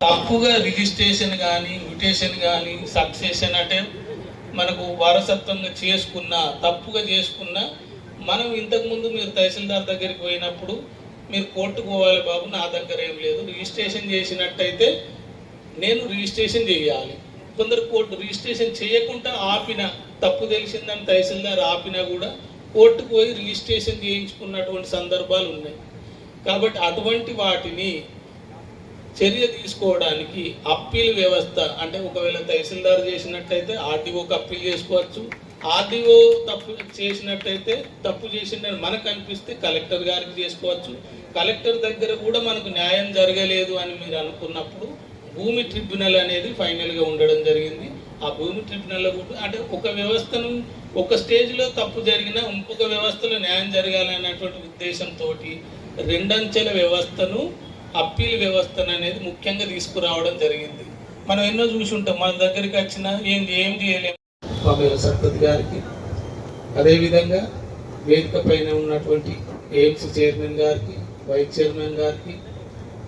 తప్పుగా రిజిస్ట్రేషన్ కానీ మ్యూటేషన్ కానీ సక్సెషన్ అంటే మనకు వారసత్వంగా చేసుకున్న తప్పుగా చేసుకున్న మనం ఇంతకుముందు మీరు తహసీల్దార్ దగ్గరికి పోయినప్పుడు మీరు కోర్టుకు పోవాలి బాబు నా దగ్గర ఏం లేదు. రిజిస్ట్రేషన్ చేసినట్టయితే నేను రిజిస్ట్రేషన్ చేయాలి. కొందరు కోర్టు రిజిస్ట్రేషన్ చేయకుండా ఆపిన తప్పు తెలిసిందని తహసీల్దార్ ఆపినా కూడా కోర్టుకు పోయి రిజిస్ట్రేషన్ చేయించుకున్నటువంటి సందర్భాలు ఉన్నాయి. కాబట్టి అటువంటి వాటిని చర్య తీసుకోవడానికి అప్పీల్ వ్యవస్థ అంటే ఒకవేళ తహసీల్దార్ చేసినట్టయితే ఆర్డీఓకి అప్పీల్ చేసుకోవచ్చు. ఆర్డీఓ తప్పు చేసినట్టయితే తప్పు చేసిందని మనకు అనిపిస్తే కలెక్టర్ గారికి చేసుకోవచ్చు. కలెక్టర్ దగ్గర కూడా మనకు న్యాయం జరగలేదు అని మీరు అనుకున్నప్పుడు భూమి ట్రిబ్యునల్ అనేది ఫైనల్గా ఉండడం జరిగింది. ఆ భూమి ట్రిబ్యునల్లో కూడా అంటే ఒక వ్యవస్థను ఒక స్టేజ్లో తప్పు జరిగినా ఇంకొక వ్యవస్థలో న్యాయం జరగాలనేటువంటి ఉద్దేశంతో రెండంచెల వ్యవస్థను అప్పీల్ వ్యవస్థను అనేది ముఖ్యంగా తీసుకురావడం జరిగింది. మనం ఎన్నో చూసి ఉంటాం మన దగ్గరికి వచ్చిన ఏం ఏం చేయలేము స్వామి సత్పతి గారికి. అదేవిధంగా వేదిక పైన ఉన్నటువంటి ఎయిమ్స్ చైర్మన్ గారికి వైస్ చైర్మన్ గారికి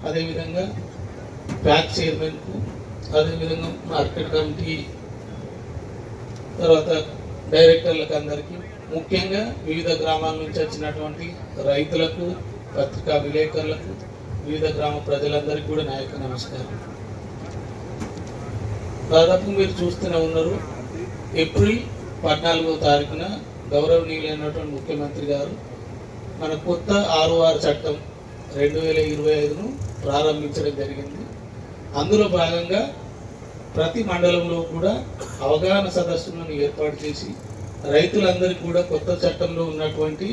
అదేవిధంగా ప్యాక్ చైర్మన్కు అదేవిధంగా మార్కెట్ కమిటీ తర్వాత డైరెక్టర్లకు అందరికీ ముఖ్యంగా వివిధ గ్రామాల నుంచి వచ్చినటువంటి రైతులకు పత్రికా విలేకరులకు వివిధ గ్రామ ప్రజలందరికీ కూడా నాయక నమస్కారం. దాదాపు మీరు చూస్తూనే ఉన్నారు ఏప్రిల్ పద్నాలుగో తారీఖున గౌరవనీయులైనటువంటి ముఖ్యమంత్రి గారు మన కొత్త ఆరు చట్టం రెండు వేల ఇరవై ఐదును ప్రారంభించడం జరిగింది. అందులో భాగంగా ప్రతి మండలంలో కూడా అవగాహన సదస్సులను ఏర్పాటు చేసి రైతులందరికీ కూడా కొత్త చట్టంలో ఉన్నటువంటి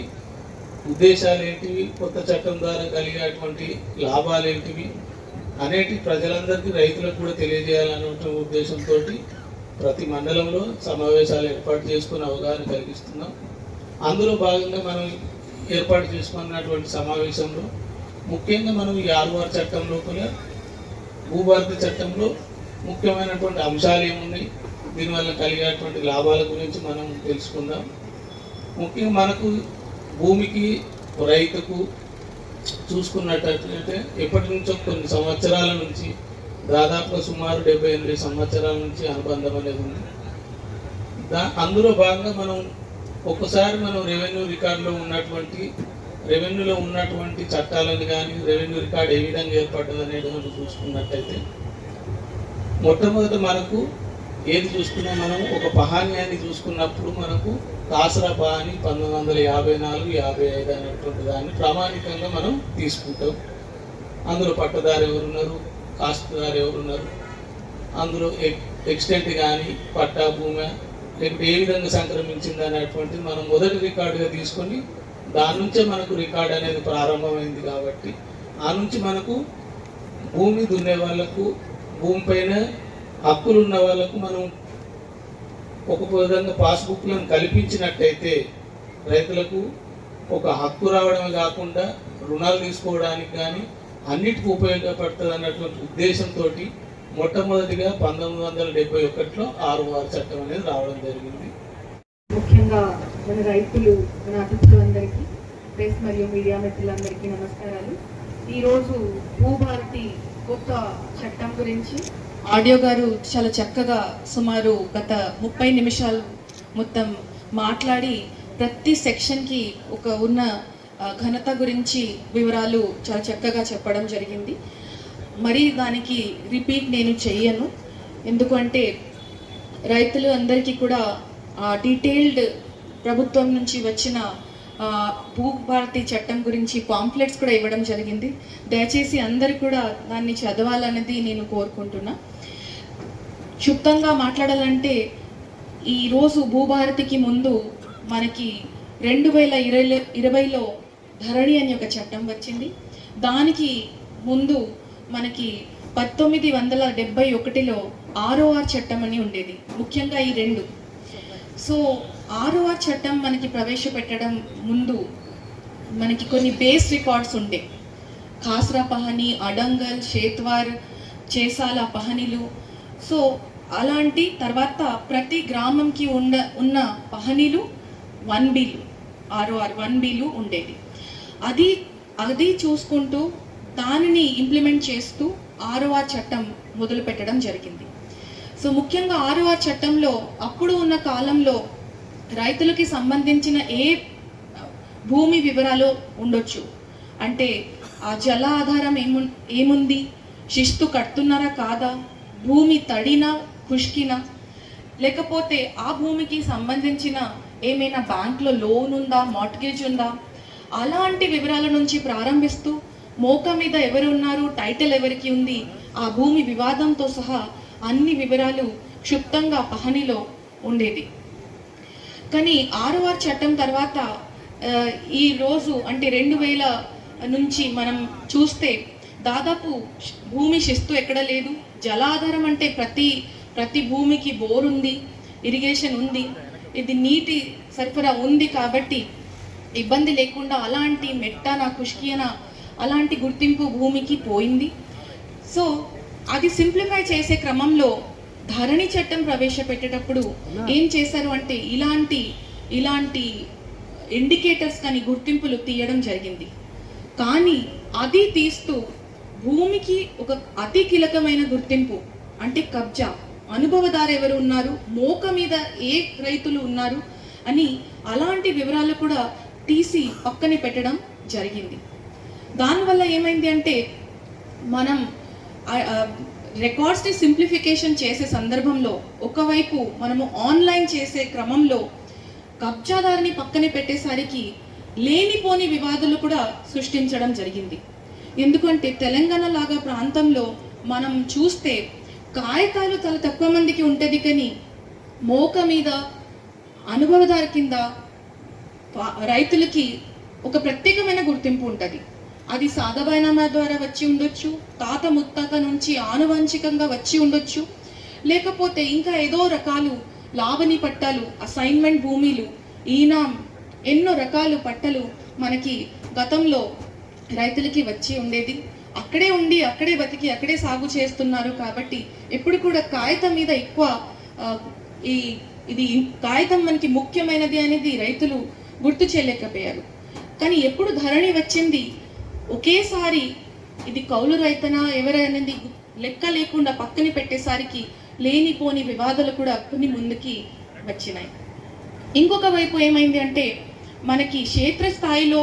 ఉద్దేశాలు ఏంటివి? కొత్త చట్టం ద్వారా కలిగేటువంటి లాభాలు ఏంటివి అనేటి ప్రజలందరికీ రైతులకు కూడా తెలియజేయాలనే ఉద్దేశంతో ప్రతి మండలంలో సమావేశాలు ఏర్పాటు చేసుకుని అవగాహన కలిగిస్తున్నాం. అందులో భాగంగా మనం ఏర్పాటు చేసుకున్నటువంటి సమావేశంలో ముఖ్యంగా మనం ఈ ఆర్వార్ చట్టం లోపల భూభారత చట్టంలో ముఖ్యమైనటువంటి అంశాలు ఏమున్నాయి? దీనివల్ల కలిగేటువంటి లాభాల గురించి మనం తెలుసుకుందాం. ముఖ్యంగా మనకు భూమికి రైతుకు చూసుకున్నట్టయితే ఎప్పటి నుంచో కొన్ని సంవత్సరాల నుంచి దాదాపుగా సుమారు డెబ్బై ఎనిమిది సంవత్సరాల నుంచి అనుబంధం అనేది ఉంది. దా అందులో భాగంగా మనం ఒక్కసారి మనం రెవెన్యూ రికార్డులో ఉన్నటువంటి రెవెన్యూలో ఉన్నటువంటి చట్టాలను కానీ రెవెన్యూ రికార్డు ఏ విధంగా ఏర్పడ్డది అనేది మనం చూసుకున్నట్టయితే మొట్టమొదట మనకు ఏది చూసుకున్నా మనం ఒక పహాన్యాన్ని చూసుకున్నప్పుడు మనకు కాసరా పహాని పంతొమ్మిది వందల యాభై నాలుగు యాభై ఐదు అనేటువంటి దాన్ని ప్రామాణికంగా మనం తీసుకుంటాం. అందులో పట్టదారు ఎవరున్నారు కాస్తుదారు ఎవరున్నారు అందులో ఎక్ ఎక్స్టెంట్ కానీ పట్టా భూమి లేకపోతే ఏ విధంగా సంక్రమించింది అనేటువంటిది మనం మొదటి రికార్డుగా తీసుకొని దాని నుంచే మనకు రికార్డ్ అనేది ప్రారంభమైంది కాబట్టి ఆ నుంచి మనకు భూమి దున్నే వాళ్ళకు భూమిపైన హక్కులు ఉన్న వాళ్ళకు మనం ఒక విధంగా పాస్బుక్లను కల్పించినట్టయితే రైతులకు ఒక హక్కు రావడమే కాకుండా రుణాలు తీసుకోవడానికి కానీ అన్నిటికీ ఉపయోగపడుతుంది అన్నటువంటి ఉద్దేశంతో మొట్టమొదటిగా పంతొమ్మిది వందల డెబ్బై ఒకటిలో ఆరు వారు చట్టం అనేది రావడం జరిగింది. ముఖ్యంగా మన రైతులు మన అతిథులందరికీ ప్రెస్ మరియు మీడియా మిత్రులందరికీ నమస్కారాలు. ఈరోజు భూభారతి కొత్త చట్టం గురించి. ఆడియో గారు చాలా చక్కగా సుమారు గత ముప్పై నిమిషాలు మొత్తం మాట్లాడి ప్రతి సెక్షన్కి ఒక ఉన్న ఘనత గురించి వివరాలు చాలా చక్కగా చెప్పడం జరిగింది. మరి దానికి రిపీట్ నేను చెయ్యను. ఎందుకంటే రైతులు అందరికీ కూడా డీటెయిల్డ్ ప్రభుత్వం నుంచి వచ్చిన ఆ, భూభారతి చట్టం గురించి పాంప్లెట్స్ కూడా ఇవ్వడం జరిగింది. దయచేసి అందరు కూడా దాన్ని చదవాలన్నది నేను కోరుకుంటున్నా. క్షుప్తంగా మాట్లాడాలంటే ఈరోజు భూభారతికి ముందు మనకి రెండు వేల ఇరవై ఇరవైలో ధరణి అని ఒక చట్టం వచ్చింది. దానికి ముందు మనకి పంతొమ్మిది వందల డెబ్బై ఒకటిలో ఆర్ఓఆర్ చట్టం అని ఉండేది. ముఖ్యంగా ఈ రెండు. సో ఆరవ చట్టం మనకి ప్రవేశపెట్టడం ముందు మనకి కొన్ని బేస్ రికార్డ్స్ ఉండే. కాస్రా పహని అడంగల్ షేత్వార్ చేసాల పహనిలు. సో అలాంటి తర్వాత ప్రతి గ్రామంకి ఉన్న ఉన్న పహనీలు వన్ బిలు ఆర్ఓఆర్ వన్ బిలు ఉండేది అది అది చూసుకుంటూ దానిని ఇంప్లిమెంట్ చేస్తూ ఆర్ఓఆర్ చట్టం మొదలు పెట్టడం జరిగింది. సో ముఖ్యంగా ఆర్ఓఆర్ చట్టంలో అప్పుడు ఉన్న కాలంలో రైతులకి సంబంధించిన ఏ భూమి వివరాలు ఉండొచ్చు? అంటే ఆ జల ఆధారం ఏము ఏముంది? శిస్తు కడుతున్నారా కాదా? భూమి తడినా ఖుష్కినా లేకపోతే ఆ భూమికి సంబంధించిన ఏమైనా బ్యాంక్లో లోన్ ఉందా మార్ట్గేజ్ ఉందా అలాంటి వివరాల నుంచి ప్రారంభిస్తూ మోక మీద ఎవరు ఉన్నారు టైటిల్ ఎవరికి ఉంది ఆ భూమి వివాదంతో సహా అన్ని వివరాలు క్షుప్తంగా పహనిలో ఉండేది. కానీ ఆర్ఓఆర్ చట్టం తర్వాత ఈ రోజు అంటే రెండు వేల నుంచి మనం చూస్తే దాదాపు భూమి శిస్తు ఎక్కడ లేదు. జలాధారం అంటే ప్రతి ప్రతి భూమికి బోర్ ఉంది ఇరిగేషన్ ఉంది. ఇది నీటి సరఫరా ఉంది కాబట్టి ఇబ్బంది లేకుండా అలాంటి మెట్టన కుష్కియన అలాంటి గుర్తింపు భూమికి పోయింది. సో అది సింప్లిఫై చేసే క్రమంలో ధరణి చట్టం ప్రవేశపెట్టేటప్పుడు ఏం చేశారు అంటే ఇలాంటి ఇలాంటి ఇండికేటర్స్ కానీ గుర్తింపులు తీయడం జరిగింది. కానీ అది తీస్తూ భూమికి ఒక అతి కీలకమైన గుర్తింపు అంటే కబ్జా. అనుభవదారు ఎవరు ఉన్నారు? మోక మీద ఏ రైతులు ఉన్నారు? అని అలాంటి వివరాలు కూడా తీసి పక్కనే పెట్టడం జరిగింది. దానివల్ల ఏమైంది అంటే మనం రికార్డ్స్ని సింప్లిఫికేషన్ చేసే సందర్భంలో ఒకవైపు మనము ఆన్లైన్ చేసే క్రమంలో కబ్జాదారిని పక్కనే పెట్టేసరికి లేనిపోని వివాదాలు కూడా సృష్టించడం జరిగింది. ఎందుకంటే తెలంగాణ లాగా ప్రాంతంలో మనం చూస్తే కాయకాలు చాలా తక్కువ మందికి ఉంటుంది కానీ మోక మీద అనుభవదారు కింద రైతులకి ఒక ప్రత్యేకమైన గుర్తింపు ఉంటుంది. అది సాగబైనామా ద్వారా వచ్చి ఉండొచ్చు తాత ముత్తాత నుంచి ఆనువంశికంగా వచ్చి ఉండొచ్చు. లేకపోతే ఇంకా ఏదో రకాలు లాభని పట్టాలు అసైన్మెంట్ భూమిలు ఈనాం ఎన్నో రకాలు పట్టలు మనకి గతంలో రైతులకి వచ్చి ఉండేది. అక్కడే ఉండి అక్కడే బతికి అక్కడే సాగు చేస్తున్నారు కాబట్టి ఎప్పుడు కూడా కాగితం మీద ఎక్కువ ఈ ఇది కాగితం మనకి ముఖ్యమైనది అనేది రైతులు గుర్తు చేయలేకపోయారు. కానీ ఎప్పుడు ధరణి వచ్చింది ఒకేసారి ఇది కౌలు రైతనా ఎవరనేది లెక్క లేకుండా పక్కన పెట్టేసరికి లేనిపోని వివాదాలు కూడా కొన్ని ముందుకి వచ్చినాయి. ఇంకొక వైపు ఏమైంది అంటే మనకి క్షేత్రస్థాయిలో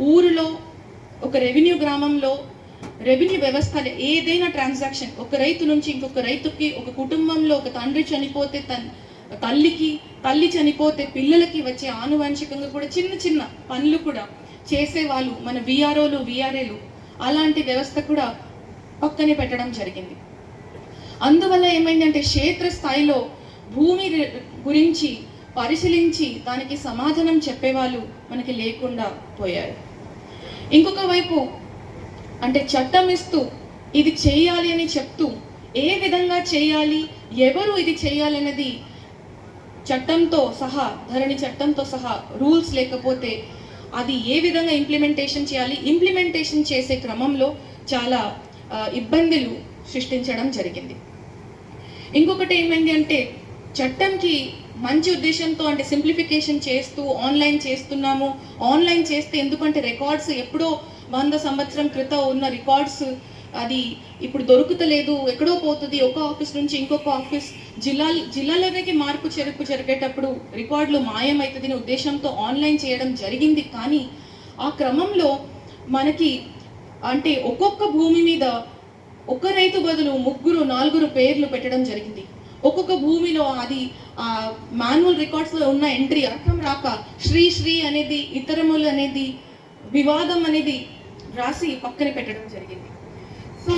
ఊరిలో ఒక రెవెన్యూ గ్రామంలో రెవెన్యూ వ్యవస్థ ఏదైనా ట్రాన్సాక్షన్ ఒక రైతు నుంచి ఇంకొక రైతుకి ఒక కుటుంబంలో ఒక తండ్రి చనిపోతే తన్ తల్లికి తల్లి చనిపోతే పిల్లలకి వచ్చే ఆనువంశికంగా కూడా చిన్న చిన్న పనులు కూడా చేసేవాళ్ళు మన విఆర్ఓలు విఆర్ఏలు అలాంటి వ్యవస్థ కూడా పక్కనే పెట్టడం జరిగింది. అందువల్ల ఏమైందంటే క్షేత్ర స్థాయిలో భూమి గురించి పరిశీలించి దానికి సమాధానం చెప్పేవాళ్ళు మనకి లేకుండా పోయారు. ఇంకొక వైపు అంటే చట్టం ఇస్తూ ఇది చేయాలి అని చెప్తూ ఏ విధంగా చేయాలి ఎవరు ఇది చేయాలన్నది చట్టంతో సహా ధరణి చట్టంతో సహా రూల్స్ లేకపోతే అది ఏ విధంగా ఇంప్లిమెంటేషన్ చేయాలి? ఇంప్లిమెంటేషన్ చేసే క్రమంలో చాలా ఇబ్బందులు సృష్టించడం జరిగింది. ఇంకొకటి ఏమైంది అంటే చట్టంకి మంచి ఉద్దేశంతో అంటే సింప్లిఫికేషన్ చేస్తూ ఆన్లైన్ చేస్తున్నాము. ఆన్లైన్ చేస్తే ఎందుకంటే రికార్డ్స్ ఎప్పుడో వంద సంవత్సరం క్రితం ఉన్న రికార్డ్స్ అది ఇప్పుడు దొరుకుతలేదు ఎక్కడో పోతుంది ఒక ఆఫీస్ నుంచి ఇంకొక ఆఫీస్. జిల్లా జిల్లాలోనికి మార్పు చెరుపు జరిగేటప్పుడు రికార్డులు మాయమవుతుందనే ఉద్దేశంతో ఆన్లైన్ చేయడం జరిగింది. కానీ ఆ క్రమంలో మనకి అంటే ఒక్కొక్క భూమి మీద ఒక రైతు బదులు ముగ్గురు నాలుగురు పేర్లు పెట్టడం జరిగింది. ఒక్కొక్క భూమిలో అది ఆ మాన్యువల్ రికార్డ్స్లో ఉన్న ఎంట్రీ అర్థం రాక శ్రీ శ్రీ అనేది ఇతరములు అనేది వివాదం అనేది రాసి పక్కన పెట్టడం జరిగింది. సో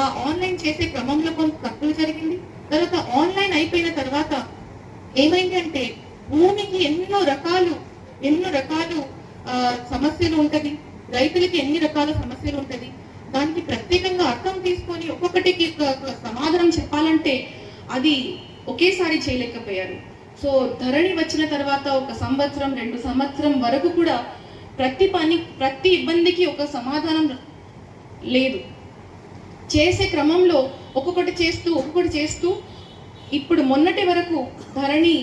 ఆ ఆన్లైన్ చేసే క్రమంలో కొంత తప్పులు జరిగింది. తర్వాత ఆన్లైన్ అయిపోయిన తర్వాత ఏమైంది అంటే భూమికి ఎన్నో రకాలు ఎన్నో రకాలు సమస్యలు ఉంటది. రైతులకి ఎన్ని రకాల సమస్యలు ఉంటది. దానికి ప్రత్యేకంగా అర్థం తీసుకొని ఒక్కొక్కటికి ఒక సమాధానం చెప్పాలంటే అది ఒకేసారి చేయలేకపోయారు. సో ధరణి వచ్చిన తర్వాత ఒక సంవత్సరం రెండు సంవత్సరం వరకు కూడా ప్రతి పని ప్రతి ఇబ్బందికి ఒక సమాధానం లేదు. చేసే క్రమంలో ఒక్కొక్కటి చేస్తూ ఒక్కొక్కటి చేస్తూ ఇప్పుడు మొన్నటి వరకు ధరణి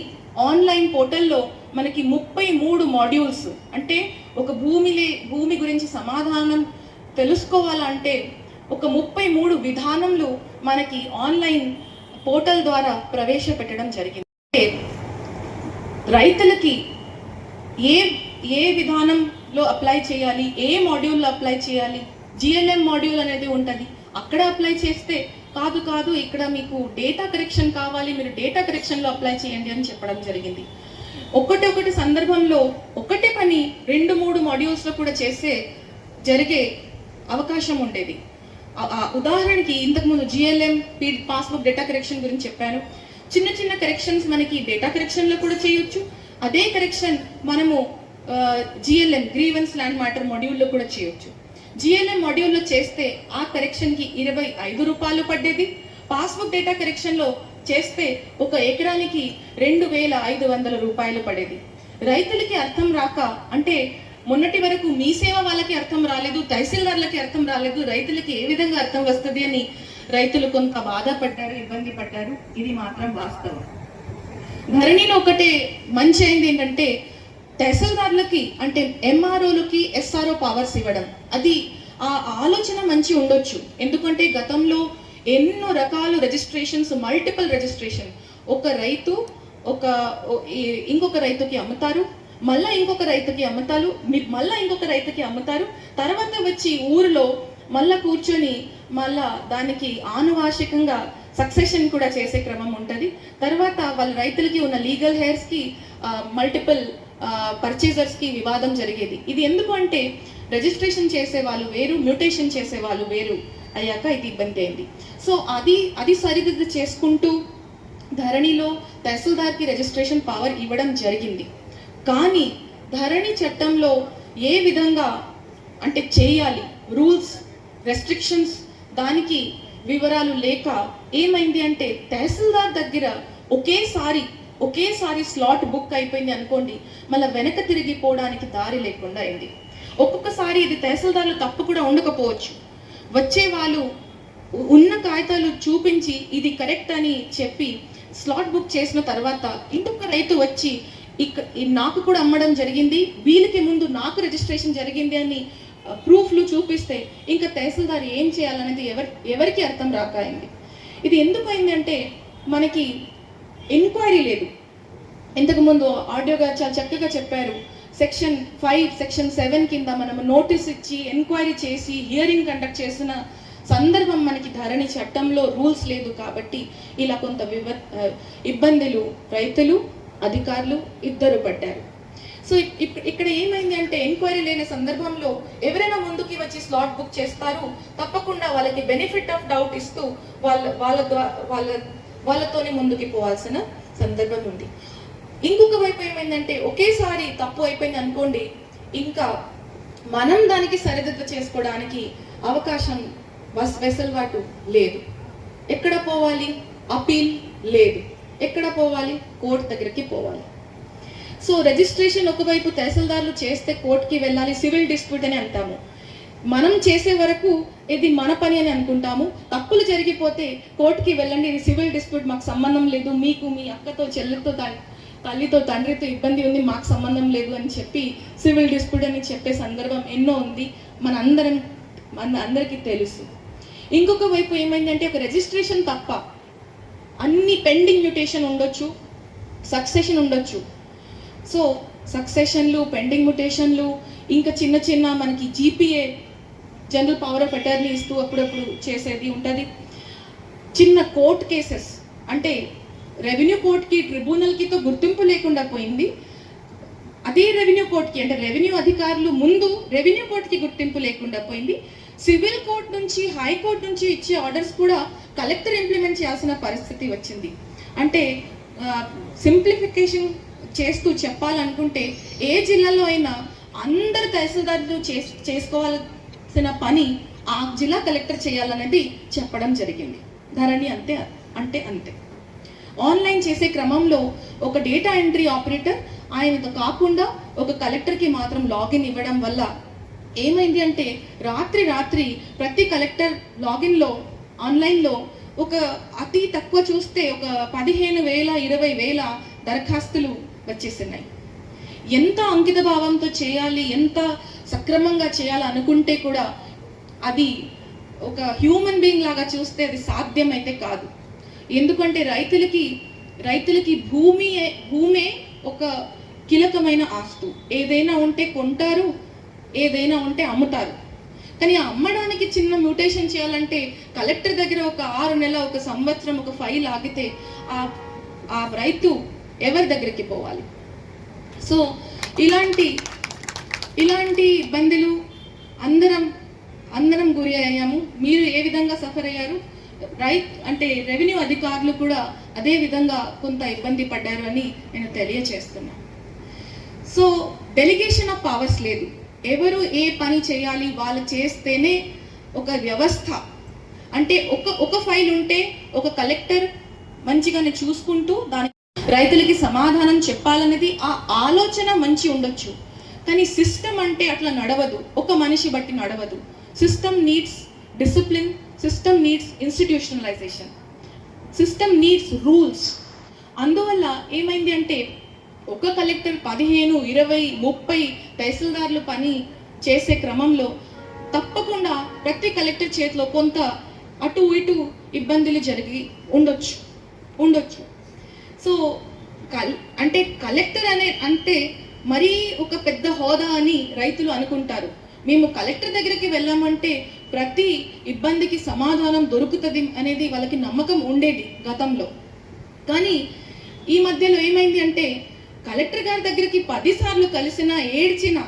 ఆన్లైన్ పోర్టల్లో మనకి ముప్పై మూడు మాడ్యూల్స్ అంటే ఒక భూమిలే భూమి గురించి సమాధానం తెలుసుకోవాలంటే ఒక ముప్పై మూడు విధానంలో మనకి ఆన్లైన్ పోర్టల్ ద్వారా ప్రవేశపెట్టడం జరిగింది. రైతులకి ఏ ఏ విధానంలో అప్లై చేయాలి ఏ మాడ్యూల్లో అప్లై చేయాలి జిఎల్ఎం మాడ్యూల్ అనేది ఉంటుంది. అక్కడ అప్లై చేస్తే కాదు కాదు ఇక్కడ మీకు డేటా కరెక్షన్ కావాలి మీరు డేటా కరెక్షన్లో అప్లై చేయండి అని చెప్పడం జరిగింది. ఒకటి ఒకటి సందర్భంలో ఒకటే పని రెండు మూడు మాడ్యూల్స్లో కూడా చేస్తే జరిగే అవకాశం ఉండేది. ఉదాహరణకి ఇంతకుముందు జిఎల్ఎం పాస్బుక్ డేటా కరెక్షన్ గురించి చెప్పాను. చిన్న చిన్న కరెక్షన్స్ మనకి డేటా కరెక్షన్లో కూడా చేయొచ్చు. అదే కరెక్షన్ మనము జిఎల్ఎం గ్రీవెన్స్ ల్యాండ్ మ్యాటర్ మాడ్యూల్లో కూడా చేయొచ్చు. జిఎల్ఎం మాడ్యూల్లో చేస్తే ఆ కరెక్షన్కి ఇరవై ఐదు రూపాయలు పడ్డేది. పాస్బుక్ డేటా కరెక్షన్లో చేస్తే ఒక ఎకరానికి రెండు వేల ఐదు వందల రూపాయలు పడేది. రైతులకి అర్థం రాక అంటే మొన్నటి వరకు మీ సేవ వాళ్ళకి అర్థం రాలేదు తహసీల్దార్లకి అర్థం రాలేదు రైతులకి ఏ విధంగా అర్థం వస్తుంది అని రైతులు కొంత బాధపడ్డారు ఇబ్బంది పడ్డారు. ఇది మాత్రం వాస్తవం. ధరణిలో ఒకటే మంచి అయింది ఏంటంటే తహసీల్దార్లకి అంటే ఎంఆర్ఓలకి ఎస్ఆర్ఓ పవర్స్ ఇవ్వడం. అది ఆ ఆలోచన మంచి ఉండొచ్చు. ఎందుకంటే గతంలో ఎన్నో రకాల రిజిస్ట్రేషన్స్ మల్టిపుల్ రిజిస్ట్రేషన్ ఒక రైతు ఒక ఇంకొక రైతుకి అమ్ముతారు మళ్ళా ఇంకొక రైతుకి అమ్ముతారు మళ్ళా ఇంకొక రైతుకి అమ్ముతారు తర్వాత వచ్చి ఊరిలో మళ్ళా కూర్చొని మళ్ళా దానికి ఆనువాంశికంగా సక్సెషన్ కూడా చేసే క్రమం ఉంటుంది. తర్వాత వాళ్ళ రైతులకి ఉన్న లీగల్ హెయిర్స్కి మల్టిపుల్ పర్చేజర్స్కి వివాదం జరిగేది. ఇది ఎందుకు అంటే రిజిస్ట్రేషన్ చేసే వాళ్ళు వేరు మ్యూటేషన్ చేసే వాళ్ళు వేరు అయ్యాక ఇది ఇబ్బంది అయింది. సో అది అది సరిదిద్దు చేసుకుంటూ ధరణిలో తహసీల్దార్కి రిజిస్ట్రేషన్ పవర్ ఇవ్వడం జరిగింది. కానీ ధరణి చట్టంలో ఏ విధంగా అంటే చేయాలి? రూల్స్ రెస్ట్రిక్షన్స్ దానికి వివరాలు లేక ఏమైంది అంటే తహసీల్దార్ దగ్గర ఒకేసారి ఒకేసారి స్లాట్ బుక్ అయిపోయింది అనుకోండి మళ్ళీ వెనక తిరిగిపోవడానికి దారి లేకుండా అయింది. ఒక్కొక్కసారి ఇది తహసీల్దార్లు తప్పు కూడా ఉండకపోవచ్చు. వచ్చే వాళ్ళు ఉన్న కాగితాలు చూపించి ఇది కరెక్ట్ అని చెప్పి స్లాట్ బుక్ చేసిన తర్వాత ఇంకొక రైతు వచ్చి ఇక ఈ నాకు కూడా అమ్మడం జరిగింది వీళ్ళకి ముందు నాకు రిజిస్ట్రేషన్ జరిగింది అని ప్రూఫ్లు చూపిస్తే ఇంకా తహసీల్దార్ ఏం చేయాలనేది ఎవరి ఎవరికి అర్థం రాకాయింది. ఇది ఎందుకు అయిందంటే మనకి ఎంక్వైరీ లేదు. ఇంతకుముందు ఆడియో గారు చాలా చక్కగా చెప్పారు. సెక్షన్ ఫైవ్ సెక్షన్ సెవెన్ కింద మనం నోటీస్ ఇచ్చి ఎంక్వైరీ చేసి హియరింగ్ కండక్ట్ చేసిన సందర్భం మనకి ధరణి చట్టంలో రూల్స్ లేదు కాబట్టి ఇలా కొంత వివ ఇబ్బందులు రైతులు అధికారులు ఇద్దరు పడ్డారు. సో ఇప్- ఇక్కడ ఏమైంది అంటే ఎంక్వైరీ లేని సందర్భంలో ఎవరైనా ముందుకి వచ్చి స్లాట్ బుక్ చేస్తారు తప్పకుండా వాళ్ళకి బెనిఫిట్ ఆఫ్ డౌట్ ఇస్తూ వాళ్ళ వాళ్ళ ద్వారా వాళ్ళ వాళ్ళతోనే ముందుకి పోవాల్సిన సందర్భం ఉంది. ఇంకొక వైపు ఏమైందంటే ఒకేసారి తప్పు అయిపోయింది అనుకోండి ఇంకా మనం దానికి సరిదిద్ద చేసుకోవడానికి అవకాశం బస్ వెసలుబాటు లేదు. ఎక్కడ పోవాలి? అపీల్ లేదు. ఎక్కడ పోవాలి? కోర్టు దగ్గరికి పోవాలి. సో రిజిస్ట్రేషన్ ఒకవైపు తహసీల్దార్లు చేస్తే కోర్టుకి వెళ్ళాలి సివిల్ డిస్ప్యూట్ అని అంటాము. మనం చేసే వరకు ఇది మన పని అని అనుకుంటాము. తప్పులు జరిగిపోతే కోర్టుకి వెళ్ళండి ఇది సివిల్ డిస్ప్యూట్ మాకు సంబంధం లేదు మీకు మీ అక్కతో చెల్లితో దాని తల్లితో తండ్రితో ఇబ్బంది ఉంది మాకు సంబంధం లేదు అని చెప్పి సివిల్ డిస్ప్యూట్ అని చెప్పే సందర్భం ఎన్నో ఉంది. మన అందరం మన అందరికీ తెలుసు. ఇంకొక వైపు ఏమైందంటే ఒక రిజిస్ట్రేషన్ తప్ప అన్ని పెండింగ్ మ్యూటేషన్ ఉండొచ్చు సక్సెషన్ ఉండొచ్చు. సో సక్సెషన్లు పెండింగ్ మ్యుటేషన్లు ఇంకా చిన్న చిన్న మనకి GPA general power of attorney ఇస్తూ అప్పుడప్పుడు చేసేది ఉంటుంది. చిన్న కోర్ట్ కేసెస్ అంటే రెవెన్యూ కోర్ట్కి ట్రిబ్యునల్కితో గుర్తింపు లేకుండా పోయింది. అదే రెవెన్యూ కోర్ట్కి అంటే రెవెన్యూ అధికారులు ముందు రెవెన్యూ కోర్ట్కి గుర్తింపు లేకుండా పోయింది. సివిల్ కోర్ట్ నుంచి హైకోర్టు నుంచి ఇచ్చే ఆర్డర్స్ కూడా కలెక్టర్ ఇంప్లిమెంట్ చేయాల్సిన పరిస్థితి వచ్చింది. అంటే సింప్లిఫికేషన్ చేస్తూ చెప్పాలనుకుంటే ఏ జిల్లాలో అయినా అందరు తహసీల్దారులు చేస్ చేసుకోవాల్సిన పని ఆ జిల్లా కలెక్టర్ చేయాలనేది చెప్పడం జరిగింది. ధరణి అంతే అంటే అంతే. ఆన్లైన్ చేసే క్రమంలో ఒక డేటా ఎంట్రీ ఆపరేటర్ ఆయనతో కాకుండా ఒక కలెక్టర్కి మాత్రం లాగిన్ ఇవ్వడం వల్ల ఏమైంది అంటే రాత్రి రాత్రి ప్రతి కలెక్టర్ లాగిన్లో ఆన్లైన్లో ఒక అతి తక్కువ చూస్తే ఒక పదిహేను వేల ఇరవై వేల దరఖాస్తులు వచ్చేస్తున్నాయి ఎంత అంకిత భావంతో చేయాలి ఎంత సక్రమంగా చేయాలి అనుకుంటే కూడా అది ఒక హ్యూమన్ బీయింగ్ లాగా చూస్తే అది సాధ్యమైతే కాదు. ఎందుకంటే రైతులకి రైతులకి భూమి భూమే ఒక కీలకమైన ఆస్తు. ఏదైనా ఉంటే కొంటారు ఏదైనా ఉంటే అమ్ముతారు. కానీ అమ్మడానికి చిన్న మ్యూటేషన్ చేయాలంటే కలెక్టర్ దగ్గర ఒక ఆరు నెల ఒక సంవత్సరం ఒక ఫైల్ ఆగితే ఆ ఆ రైతు ఎవరి దగ్గరికి పోవాలి? సో ఇలాంటి ఇలాంటి ఇబ్బందులు అందరం అందరం గురి అయ్యాము. మీరు ఏ విధంగా సఫర్ అయ్యారు? రైట్ అంటే రెవెన్యూ అధికారులు కూడా అదే విధంగా కొంత ఇబ్బంది పడ్డారు అని నేను తెలియచేస్తున్నాను సో డెలిగేషన్ ఆఫ్ పవర్స్ లేదు. ఎవరు ఏ పని చేయాలి వాళ్ళు చేస్తేనే ఒక వ్యవస్థ. అంటే ఒక ఒక ఫైల్ ఉంటే ఒక కలెక్టర్ మంచిగానే చూసుకుంటూ దాని రైతులకి సమాధానం చెప్పాలనేది ఆ ఆలోచన మంచి ఉండొచ్చు. కానీ సిస్టమ్ అంటే అట్లా నడవదు. ఒక మనిషి బట్టి నడవదు. System needs discipline system needs institutionalization system needs rules అందువల్ల ఏమైంది అంటే ఒక కలెక్టర్ పదిహేను ఇరవై ముప్పై తహసీల్దార్లు పని చేసే క్రమంలో తప్పకుండా ప్రతి కలెక్టర్ చేతిలో కొంత అటు ఇటు ఇబ్బందులు జరిగి ఉండొచ్చు ఉండొచ్చు. సో కల్ అంటే కలెక్టర్ అనే అంటే మరీ ఒక పెద్ద హోదా అని రైతులు అనుకుంటారు. మేము కలెక్టర్ దగ్గరికి వెళ్ళామంటే ప్రతి ఇబ్బందికి సమాధానం దొరుకుతుంది అనేది వాళ్ళకి నమ్మకం ఉండేది గతంలో. కానీ ఈ మధ్యలో ఏమైంది అంటే కలెక్టర్ గారి దగ్గరికి పదిసార్లు కలిసినా ఏడ్చినా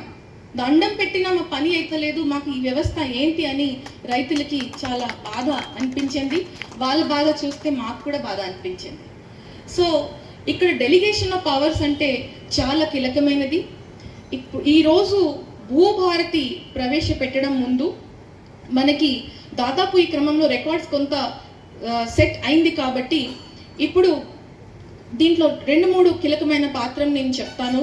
దండం పెట్టినా మా పని అయితలేదు మాకు ఈ వ్యవస్థ ఏంటి అని రైతులకి చాలా బాధ అనిపించింది. వాళ్ళ బాధ చూస్తే మాకు కూడా బాధ అనిపించింది. సో ఇక్కడ డెలిగేషన్ ఆఫ్ పవర్స్ అంటే చాలా కీలకమైనది. ఇప్పుడు ఈరోజు భూభారతి ప్రవేశపెట్టడం ముందు మనకి దాదాపు ఈ క్రమంలో రికార్డ్స్ కొంత సెట్ అయింది కాబట్టి ఇప్పుడు దీంట్లో రెండు మూడు కీలకమైన పాత్రను నేను చెప్తాను.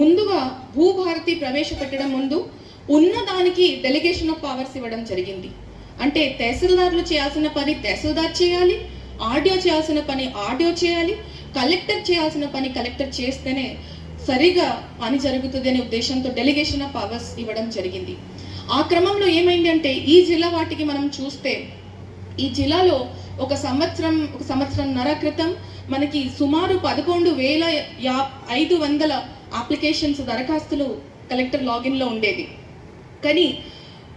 ముందుగా భూభారతి ప్రవేశపెట్టడం ముందు ఉన్న దానికి డెలిగేషన్ ఆఫ్ పవర్స్ ఇవ్వడం జరిగింది. అంటే తహసీల్దార్లు చేయాల్సిన పని తహసీల్దార్ చేయాలి ఆడియో చేయాల్సిన పని ఆడియో చేయాలి కలెక్టర్ చేయాల్సిన పని కలెక్టర్ చేస్తేనే సరిగా పని జరుగుతుంది అనే ఉద్దేశంతో డెలిగేషన్ ఆఫ్ పవర్స్ ఇవ్వడం జరిగింది. ఆ క్రమంలో ఏమైంది అంటే ఈ జిల్లా వాటికి మనం చూస్తే ఈ జిల్లాలో ఒక సంవత్సరం ఒక సంవత్సరంన్నర క్రితం మనకి సుమారు పదకొండు వేల యా ఐదు వందల అప్లికేషన్స్ దరఖాస్తులు కలెక్టర్ లాగిన్లో ఉండేది. కానీ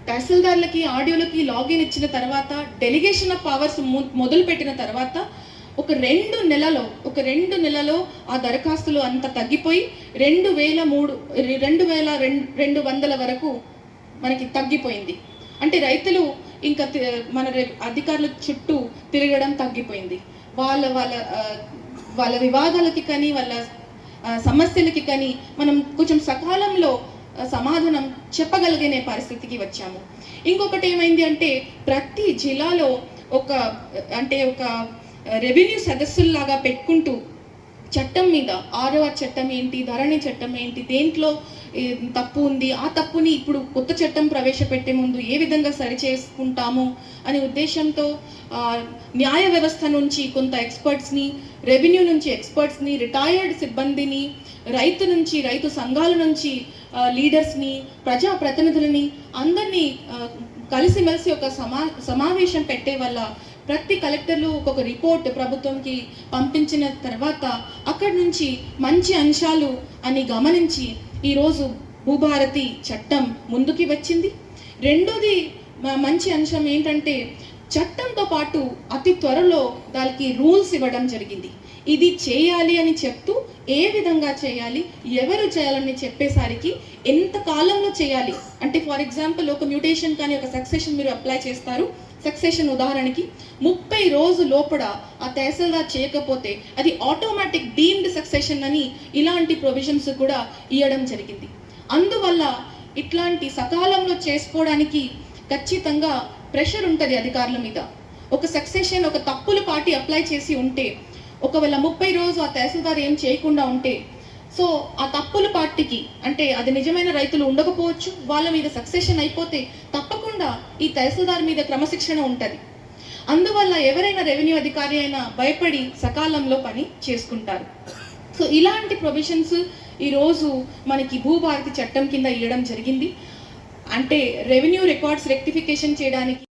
తహసీల్దార్లకి ఆడియోలకి లాగిన్ ఇచ్చిన తర్వాత డెలిగేషన్ ఆఫ్ పవర్స్ మొదలు పెట్టిన తర్వాత ఒక రెండు నెలలో ఒక రెండు నెలలో ఆ దరఖాస్తులు అంత తగ్గిపోయి రెండు వేల మూడు రెండు వేల రెండు రెండు వందల వరకు మనకి తగ్గిపోయింది. అంటే రైతులు ఇంకా మన రె- అధికారుల చుట్టూ తిరగడం తగ్గిపోయింది. వాళ్ళ వాళ్ళ వాళ్ళ వివాదాలకి కానీ వాళ్ళ సమస్యలకి కానీ మనం కొంచెం సకాలంలో సమాధానం చెప్పగలిగే పరిస్థితికి వచ్చాము. ఇంకొకటి ఏమైంది అంటే ప్రతి జిల్లాలో ఒక అంటే ఒక రెవెన్యూ సదస్సుల్లాగా పెట్టుకుంటూ చట్టం మీద ఆరవ చట్టం ఏంటి ధరణి చట్టం ఏంటి దేంట్లో తప్పు ఉంది ఆ తప్పుని ఇప్పుడు కొత్త చట్టం ప్రవేశపెట్టే ముందు ఏ విధంగా సరి చేసుకుంటాము అనే ఉద్దేశంతో న్యాయ వ్యవస్థ నుంచి కొంత ఎక్స్పర్ట్స్ని రెవెన్యూ నుంచి ఎక్స్పర్ట్స్ని రిటైర్డ్ సిబ్బందిని రైతు నుంచి రైతు సంఘాల నుంచి లీడర్స్ని ప్రజా ప్రతినిధులని అందరినీ కలిసిమెలిసి ఒక సమా సమావేశం పెట్టే వల్ల ప్రతి కలెక్టర్లు ఒక్కొక్క రిపోర్ట్ ప్రభుత్వంకి పంపించిన తర్వాత అక్కడి నుంచి మంచి అంశాలు అని గమనించి ఈరోజు భూభారతి చట్టం ముందుకి వచ్చింది. రెండోది మంచి అంశం ఏంటంటే చట్టంతో పాటు అతి త్వరలో దానికి రూల్స్ ఇవ్వడం జరిగింది. ఇది చేయాలి అని చెప్తూ ఏ విధంగా చేయాలి ఎవరు చేయాలని చెప్పేసరికి ఎంత కాలంలో చేయాలి? అంటే ఫర్ ఎగ్జాంపుల్ ఒక మ్యూటేషన్ కానీ ఒక సక్సెషన్ మీరు అప్లై చేస్తారు. సక్సెషన్ ఉదాహరణకి ముప్పై రోజు లోపల ఆ తహసీల్దార్ చేయకపోతే అది ఆటోమేటిక్ డీమ్డ్ సక్సెషన్ అని ఇలాంటి ప్రొవిజన్స్ కూడా ఇవ్వడం జరిగింది. అందువల్ల ఇట్లాంటి సకాలంలో చేసుకోవడానికి ఖచ్చితంగా ప్రెషర్ ఉంటుంది అధికారుల మీద. ఒక సక్సెషన్ ఒక తప్పులు పార్టీ అప్లై చేసి ఉంటే ఒకవేళ ముప్పై రోజు ఆ తహసీల్దార్ ఏం చేయకుండా ఉంటే సో ఆ తప్పుల పార్టీకి అంటే అది నిజమైన రైతులు ఉండకపోవచ్చు వాళ్ళ మీద సక్సెషన్ అయిపోతే తప్పకుండా ఈ తహసీల్దార్ మీద క్రమశిక్షణ ఉంటుంది. అందువల్ల ఎవరైనా రెవెన్యూ అధికారి అయినా భయపడి సకాలంలో పని చేసుకుంటారు. సో ఇలాంటి ప్రొవిజన్స్ ఈరోజు మనకి భూభారతి చట్టం కింద ఇవ్వడం జరిగింది. అంటే రెవెన్యూ రికార్డ్స్ రెక్టిఫికేషన్ చేయడానికి